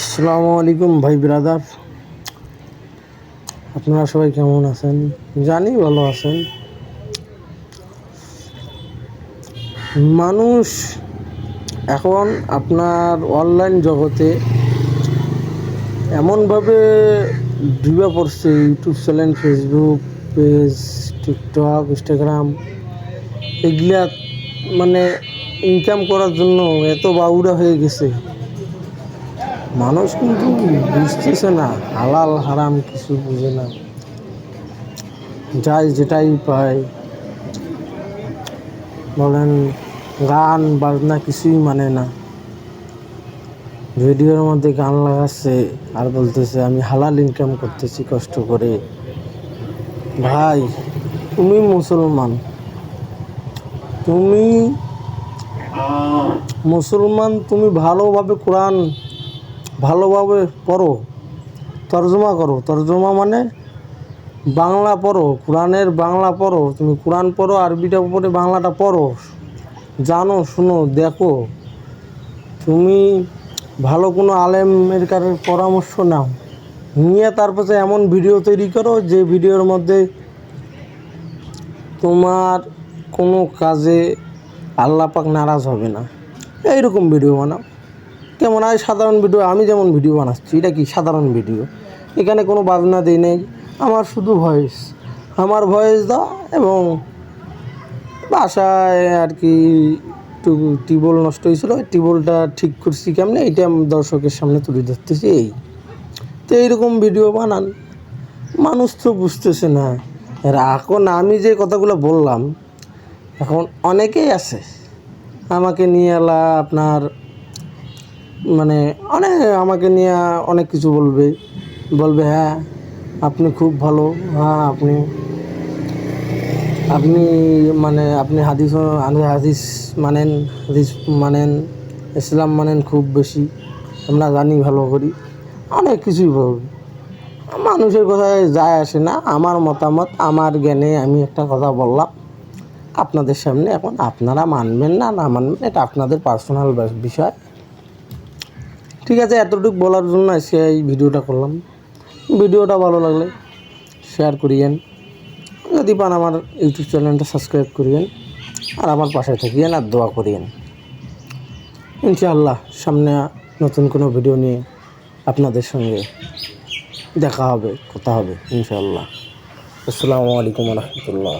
আসসালামু আলাইকুম ভাই ব্রাদার। আপনারা সবাই কেমন আছেন? জানি ভালো আছেন। মানুষ এখন আপনার অনলাইন জগতে এমনভাবে ডুবে পড়ছে YouTube channel Facebook page TikTok Instagram এগুলা মানে ইনকাম করার জন্য এত বাউরা হয়ে গেছে। মানুষ কিন্তু বুঝতেছে না, হালাল, হারাম কিছু বুঝে না। যাই যেটাই পায়। বলেন, গান, বাজনা কিছুই মানে না। ভিডিওর মধ্যে গান লাগাচ্ছে আর বলতেছে, আমি হালাল ইনকাম করতেছি, কষ্ট করে। ভাই, তুমি মুসলমান। তুমি মুসলমান, তুমি ভালোভাবে কোরআন ভালোভাবে পড়ো। তর্জমা করো। তর্জমা মানে বাংলা পড়ো, কোরআনের বাংলা পড়ো। তুমি কোরআন পড়ো, আরবিটা পড়ে বাংলাটা পড়ো। জানো, শুনো, দেখো। তুমি ভালো কোনো আলেমের কারোর পরামর্শ নাও। নিয়ে তারপরে এমন ভিডিও তৈরি করো যে ভিডিওর মধ্যে তোমার কোনো কাজে আল্লাপাক নারাজ হবে না। এইরকম ভিডিও বানাও। কেমন হয় সাধারণ ভিডিও, আমি যেমন ভিডিও বানাচ্ছি, এটা কি সাধারণ ভিডিও? এখানে কোনো বাজনা দিই নেই, আমার শুধু ভয়েস আমার ভয়েস দাও এবং বাসায় আর কি একটু টিউবওয়েল নষ্ট হয়েছিল টিউবওয়েলটা ঠিক করছি কেমনে, এইটা আমি দর্শকের সামনে তুলে ধরতেছি, এই। তো এইরকম ভিডিও বানান, মানুষ তো বুঝতেছে না। এখন আমি যে কথাগুলো বললাম, এখন অনেকেই আছে, আমাকে নিয়ে এলা আপনার মানে অনেক আমাকে নিয়ে অনেক কিছু বলবে। বলবে হ্যাঁ আপনি খুব ভালো। হ্যাঁ আপনি আপনি মানে আপনি হাদিস হাদিস মানেন হাদিস মানেন, ইসলাম মানেন খুব বেশি। আমরা জানি ভালো করি। অনেক কিছুই বলবে। মানুষের কথায় যায় আসে না। আমার মতামত, আমার জ্ঞানে আমি একটা কথা বললাম। আপনাদের সামনে এখন আপনারা মানবেন না না মানবেন, এটা আপনাদের পার্সোনাল বিষয়। ঠিক আছে, এতটুকু বলার জন্য আজকে এই ভিডিওটা করলাম। ভিডিওটা ভালো লাগলে শেয়ার করিয়েন। যদি পান আমার ইউটিউব চ্যানেলটা সাবস্ক্রাইব করিয়েন। আর আমার পাশে থাকিয়েন আর দোয়া করিয়েন। ইনশাআল্লাহ সামনে নতুন কোনো ভিডিও নিয়ে আপনাদের সঙ্গে দেখা হবে, কথা হবে, ইনশাআল্লাহ। আসসালামু আলাইকুম রহমতুল্লাহ।